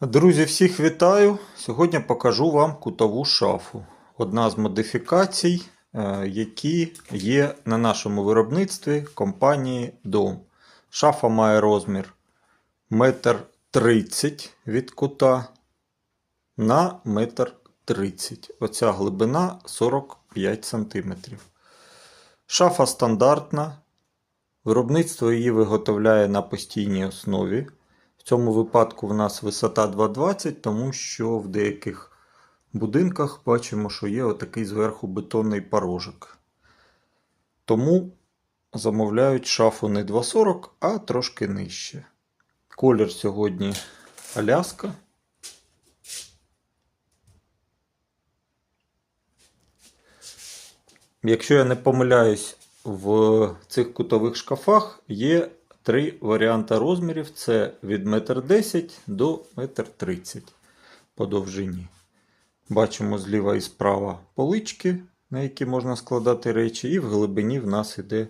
Друзі, всіх вітаю! Сьогодні покажу вам кутову шафу. Одна з модифікацій, е, які є на нашому виробництві компанії Дом. Шафа має розмір 1,30 м від кута на 1,30 м. Оця глибина 45 см. Шафа стандартна. Виробництво її виготовляє на постійній основі. В цьому випадку в нас висота 2,20, тому що в деяких будинках бачимо, що є отакий зверху бетонний порожок. Тому замовляють шафу не 2,40, а трошки нижче. Колір сьогодні Аляска. Якщо я не помиляюсь, в цих кутових шкафах є три варіанти розмірів: це від 1,10 м до 1,30 м по довжині. Бачимо зліва і справа полички, на які можна складати речі, і в глибині в нас іде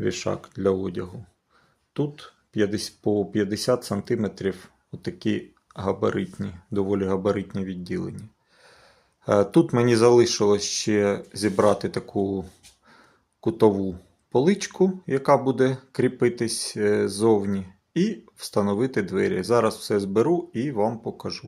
вішак для одягу. Тут 50, по 50 см отакі габаритні, доволі габаритні відділення. Е, Тут мені залишилось ще зібрати таку кутову поличку, яка буде кріпитись е, ззовні, і встановити двері. Зараз все зберу і вам покажу.